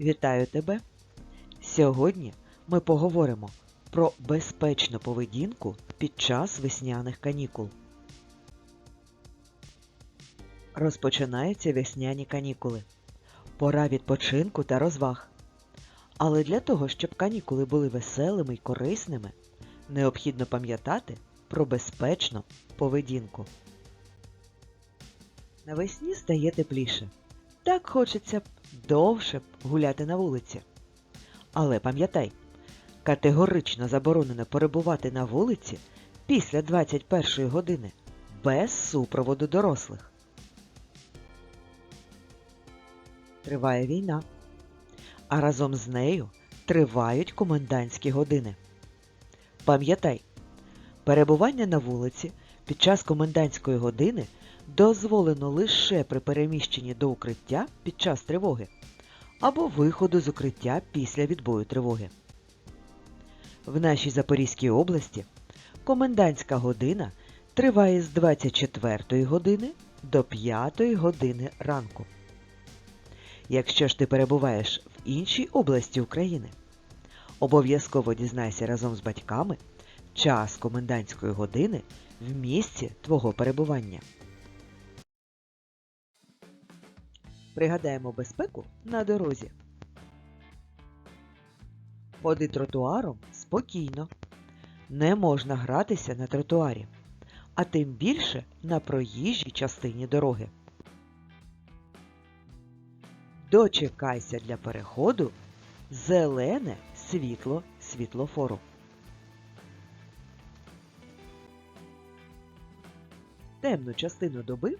Вітаю тебе! Сьогодні ми поговоримо про безпечну поведінку під час весняних канікул. Розпочинаються весняні канікули. Пора відпочинку та розваг. Але для того, щоб канікули були веселими й корисними, необхідно пам'ятати про безпечну поведінку. Навесні стає тепліше. Так хочеться б довше гуляти на вулиці. Але пам'ятай, категорично заборонено перебувати на вулиці після 21 години без супроводу дорослих. Триває війна, а разом з нею тривають комендантські години. Пам'ятай, перебування на вулиці під час комендантської години дозволено лише при переміщенні до укриття під час тривоги або виходу з укриття після відбою тривоги. В нашій Запорізькій області комендантська година триває з 24 години до 5 години ранку. Якщо ж ти перебуваєш в іншій області України, обов'язково дізнайся разом з батьками час комендантської години в місці твого перебування. Пригадаємо безпеку на дорозі. Ходи тротуаром спокійно. Не можна гратися на тротуарі, а тим більше на проїжджій частині дороги. Дочекайся для переходу зелене світло світлофору. Темну частину доби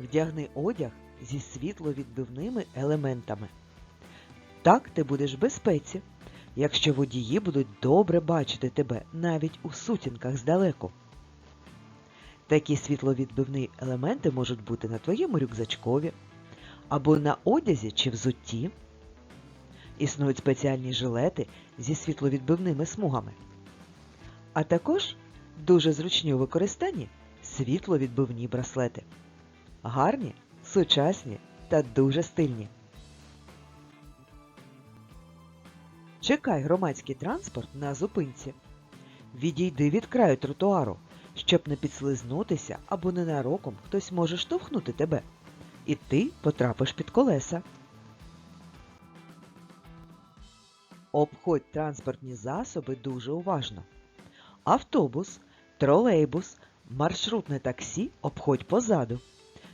вдягни одяг зі світловідбивними елементами. Так ти будеш в безпеці, якщо водії будуть добре бачити тебе навіть у сутінках здалеку. Такі світловідбивні елементи можуть бути на твоєму рюкзачкові або на одязі чи взутті. Існують спеціальні жилети зі світловідбивними смугами. А також дуже зручні у використанні світловідбивні браслети. Гарні, сучасні та дуже стильні. Чекай громадський транспорт на зупинці. Відійди від краю тротуару, щоб не підслизнутися або ненароком хтось може штовхнути тебе. І ти потрапиш під колеса. Обходь транспортні засоби дуже уважно. Автобус, тролейбус, маршрутне таксі обходь позаду,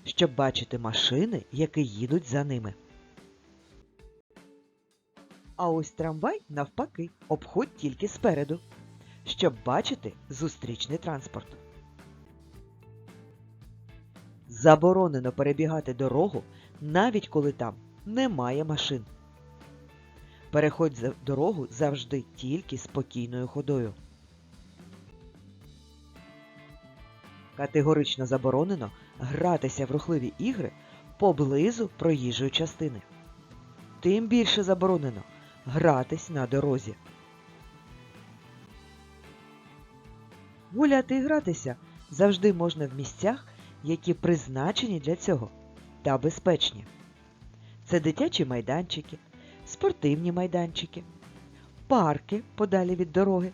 щоб бачити машини, які їдуть за ними. А ось трамвай, навпаки, обходь тільки спереду, щоб бачити зустрічний транспорт. Заборонено перебігати дорогу, навіть коли там немає машин. Переходь за дорогу завжди тільки спокійною ходою. Категорично заборонено гратися в рухливі ігри поблизу проїжджої частини. Тим більше заборонено гратись на дорозі. Гуляти і гратися завжди можна в місцях, які призначені для цього та безпечні. Це дитячі майданчики, спортивні майданчики, парки подалі від дороги.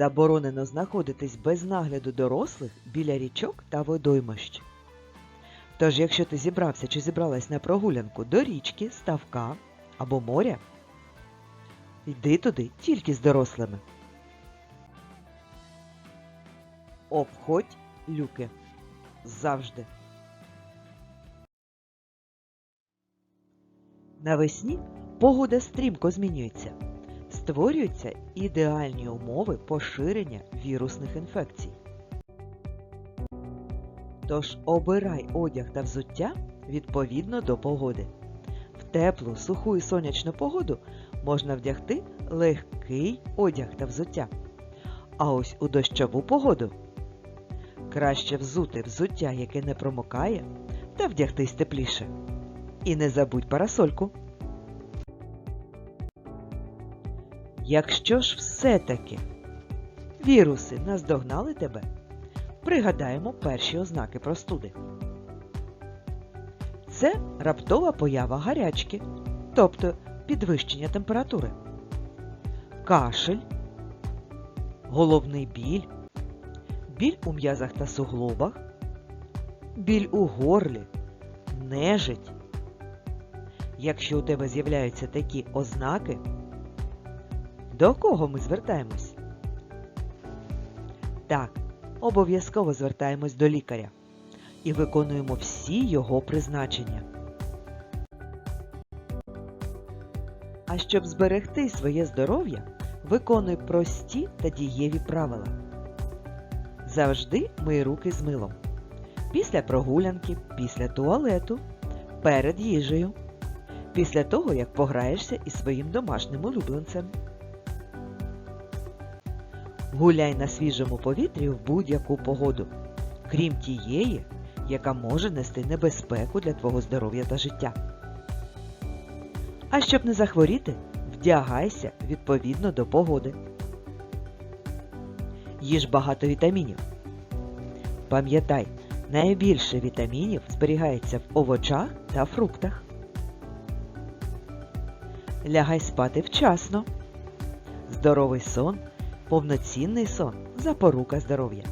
Заборонено знаходитись без нагляду дорослих біля річок та водоймищ. Тож, якщо ти зібрався чи зібралась на прогулянку до річки, ставка або моря, йди туди тільки з дорослими. Обходь люки. Завжди. Навесні погода стрімко змінюється. Створюються ідеальні умови поширення вірусних інфекцій. Тож обирай одяг та взуття відповідно до погоди. В теплу, суху і сонячну погоду можна вдягти легкий одяг та взуття. А ось у дощову погоду краще взути взуття, яке не промокає, та вдягтись тепліше. І не забудь парасольку. Якщо ж все-таки віруси наздогнали тебе, пригадаємо перші ознаки простуди. Це раптова поява гарячки, тобто підвищення температури, кашель, головний біль, біль у м'язах та суглобах, біль у горлі, нежить. Якщо у тебе з'являються такі ознаки, до кого ми звертаємось? Так, обов'язково звертаємось до лікаря і виконуємо всі його призначення. А щоб зберегти своє здоров'я, виконуй прості та дієві правила. Завжди мий руки з милом. Після прогулянки, після туалету, перед їжею, після того, як пограєшся із своїм домашнім улюбленцем. Гуляй на свіжому повітрі в будь-яку погоду, крім тієї, яка може нести небезпеку для твого здоров'я та життя. А щоб не захворіти, вдягайся відповідно до погоди. Їж багато вітамінів. Пам'ятай, найбільше вітамінів зберігається в овочах та фруктах. Лягай спати вчасно. Здоровий сон, повноцінний сон запорука здоров'я.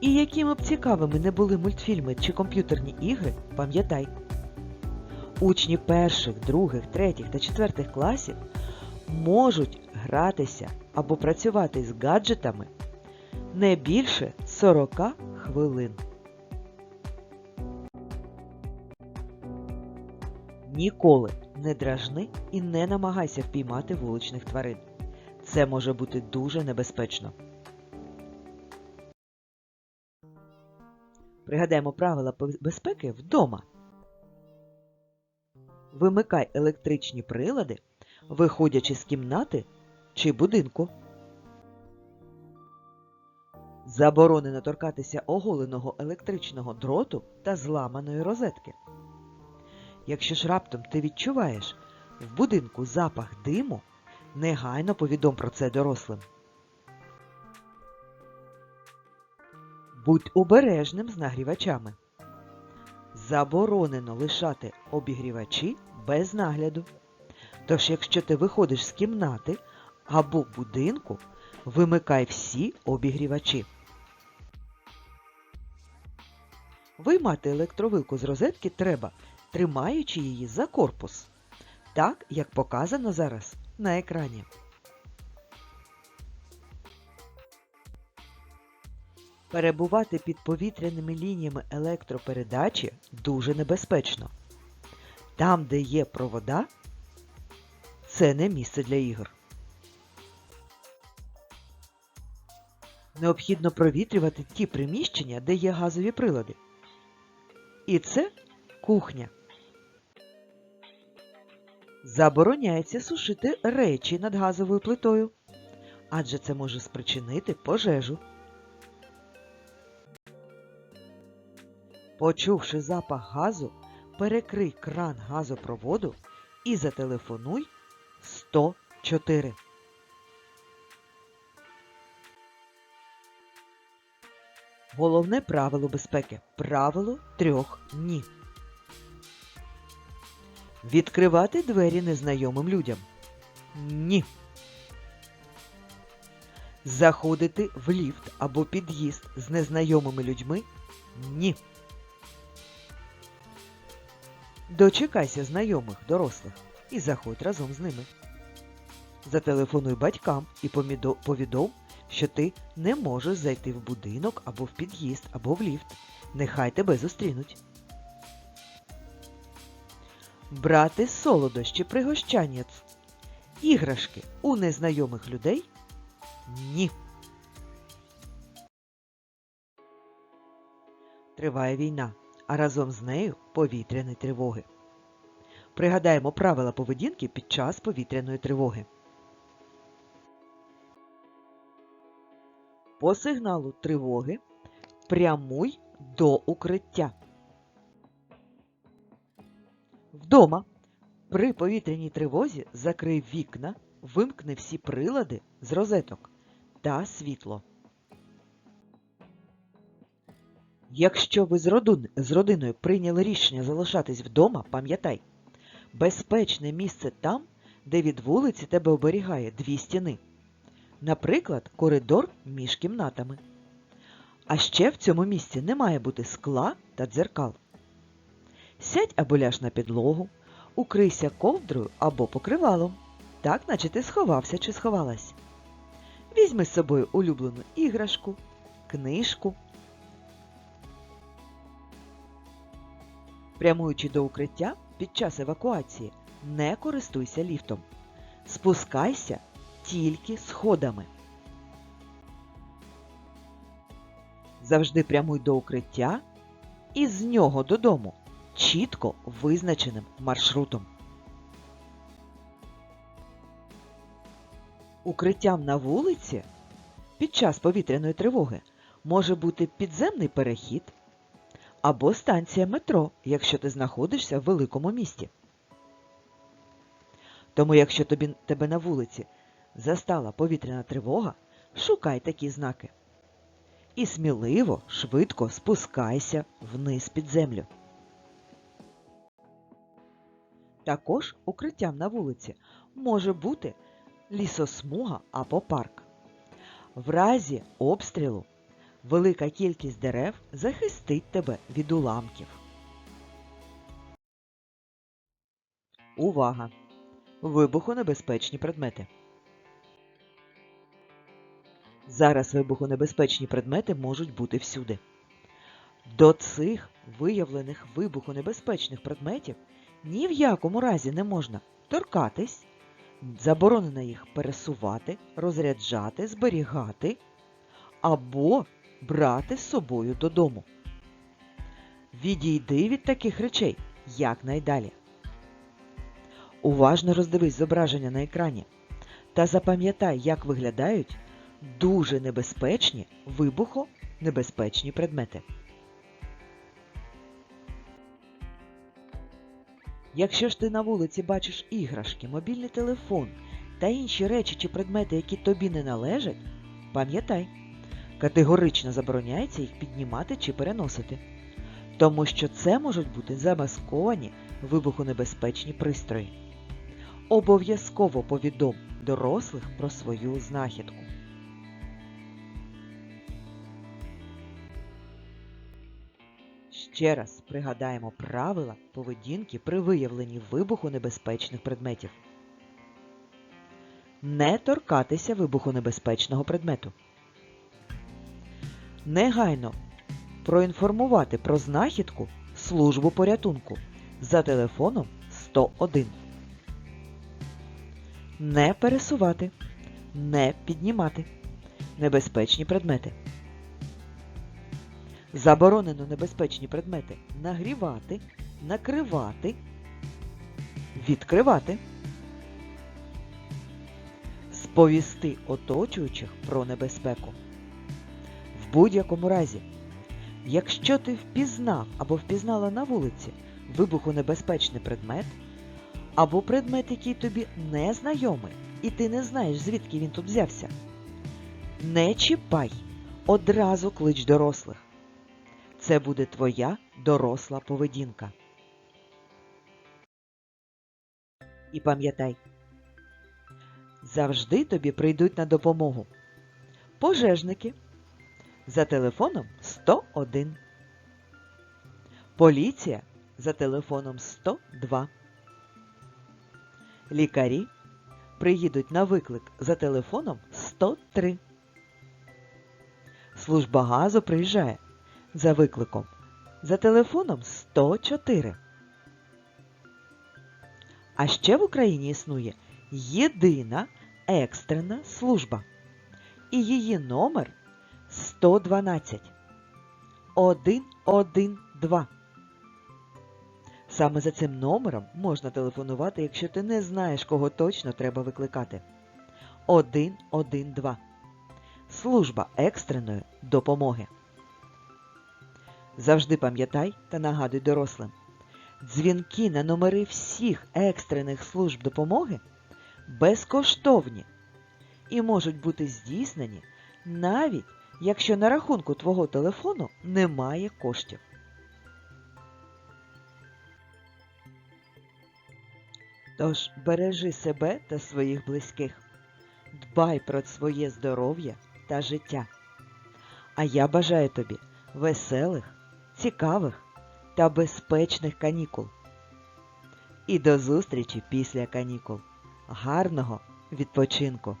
І якими б цікавими не були мультфільми чи комп'ютерні ігри, пам'ятай, учні перших, других, третіх та четвертих класів можуть гратися або працювати з гаджетами не більше 40 хвилин. Ніколи не дражни і не намагайся впіймати вуличних тварин. Це може бути дуже небезпечно. Пригадаємо правила безпеки вдома. Вимикай електричні прилади, виходячи з кімнати чи будинку. Заборонено торкатися оголеного електричного дроту та зламаної розетки. Якщо ж раптом ти відчуваєш в будинку запах диму, негайно повідом про це дорослим. Будь обережним з нагрівачами. Заборонено лишати обігрівачі без нагляду. Тож, якщо ти виходиш з кімнати або будинку, вимикай всі обігрівачі. Виймати електровилку з розетки треба, тримаючи її за корпус, так, як показано зараз на екрані. Перебувати під повітряними лініями електропередачі дуже небезпечно. Там, де є провода, це не місце для ігор. Необхідно провітрювати ті приміщення, де є газові прилади. І це кухня. Забороняється сушити речі над газовою плитою, адже це може спричинити пожежу. Почувши запах газу, перекрий кран газопроводу і зателефонуй 104. Головне правило безпеки. Правило трьох ні. Відкривати двері незнайомим людям. Ні. Заходити в ліфт або під'їзд з незнайомими людьми. Ні. Дочекайся знайомих, дорослих і заходь разом з ними. Зателефонуй батькам і повідом, що ти не можеш зайти в будинок або в під'їзд, або в ліфт. Нехай тебе зустрінуть. Брати солодощі пригощання. Іграшки у незнайомих людей? Ні. Триває війна, а разом з нею повітряні тривоги. Пригадаємо правила поведінки під час повітряної тривоги. По сигналу тривоги прямуй до укриття. Вдома при повітряній тривозі закрий вікна, вимкни всі прилади з розеток та світло. Якщо ви з, родин, з родиною прийняли рішення залишатись вдома, пам'ятай, безпечне місце там, де від вулиці тебе оберігає дві стіни. Наприклад, коридор між кімнатами. А ще в цьому місці не має бути скла та дзеркал. Сядь або ляж на підлогу, укрийся ковдрою або покривалом, так наче ти сховався чи сховалась. Візьми з собою улюблену іграшку, книжку. Прямуючи до укриття під час евакуації, не користуйся ліфтом. Спускайся тільки сходами. Завжди прямуй до укриття і з нього додому чітко визначеним маршрутом. Укриттям на вулиці під час повітряної тривоги може бути підземний перехід або станція метро, якщо ти знаходишся в великому місті. Тому, якщо тобі, тебе на вулиці застала повітряна тривога, шукай такі знаки. І сміливо, швидко спускайся вниз під землю. Також укриттям на вулиці може бути лісосмуга або парк. В разі обстрілу велика кількість дерев захистить тебе від уламків. Увага! Вибухонебезпечні предмети. Зараз вибухонебезпечні предмети можуть бути всюди. До цих виявлених вибухонебезпечних предметів ні в якому разі не можна торкатись, заборонено їх пересувати, розряджати, зберігати або брати з собою додому. Відійди від таких речей якнайдалі. Уважно роздивись зображення на екрані та запам'ятай, як виглядають дуже небезпечні вибухонебезпечні предмети. Якщо ж ти на вулиці бачиш іграшки, мобільний телефон та інші речі чи предмети, які тобі не належать, пам'ятай, категорично забороняється їх піднімати чи переносити, тому що це можуть бути замасковані вибухонебезпечні пристрої. Обов'язково повідом дорослих про свою знахідку. Ще раз пригадаємо правила поведінки при виявленні вибухонебезпечних предметів. Не торкатися вибухонебезпечного предмету. Негайно проінформувати про знахідку службу порятунку за телефоном 101. Не пересувати, не піднімати небезпечні предмети. Заборонено небезпечні предмети нагрівати, накривати, відкривати, сповісти оточуючих про небезпеку. В будь-якому разі, якщо ти впізнав або впізнала на вулиці вибухонебезпечний предмет, або предмет, який тобі не знайомий, і ти не знаєш, звідки він тут взявся, не чіпай, одразу клич дорослих. Це буде твоя доросла поведінка. І пам'ятай, завжди тобі прийдуть на допомогу. Пожежники за телефоном 101. Поліція за телефоном 102. Лікарі приїдуть на виклик за телефоном 103. Служба газу приїжджає за викликом за телефоном 104. А ще в Україні існує єдина екстрена служба. І її номер 112 112. Саме за цим номером можна телефонувати, якщо ти не знаєш, кого точно треба викликати. 112. Служба екстреної допомоги. Завжди пам'ятай та нагадуй дорослим. Дзвінки на номери всіх екстрених служб допомоги безкоштовні і можуть бути здійснені навіть якщо на рахунку твого телефону немає коштів. Тож бережи себе та своїх близьких, дбай про своє здоров'я та життя. А я бажаю тобі веселих, цікавих та безпечних канікул. І до зустрічі після канікул. Гарного відпочинку!